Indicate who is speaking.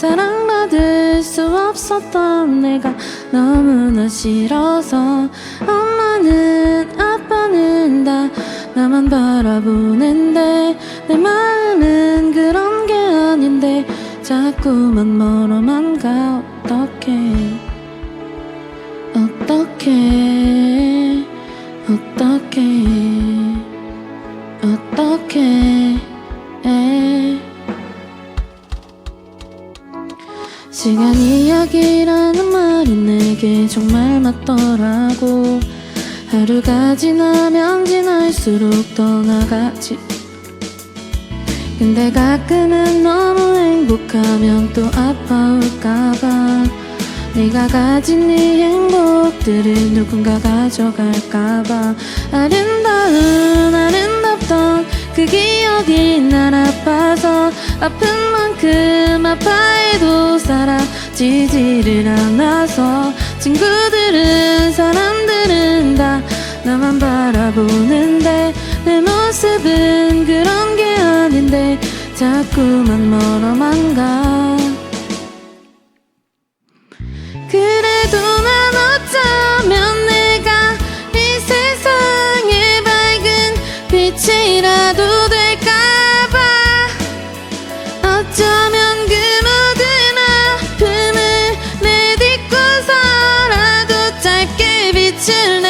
Speaker 1: 사랑받을 수 없었던 내가 너무나 싫어서 엄마는 아빠는 다 나만 바라보는데 내 마음은 그런 게 아닌데 자꾸만 멀어만 가. 어떡해? 어떡해? 어떡해? 어떡해 시간 이야기라는 말이 내게 정말 맞더라고. 하루가 지나면 지날수록 떠나가지. 근데 가끔은 너무 행복하면 또 아파올까봐. 네가 가진 이 행복들을 누군가 가져갈까봐. 아름다운 아름답던 그 기억이 날 아파서 아픈 만큼 아파해도 사라지지를 않아서 친구들은 사람들은 다 나만 바라보는데 내 모습은 그런 게 아닌데 자꾸만 멀어만 가. 그래도 난 어쩌 짧게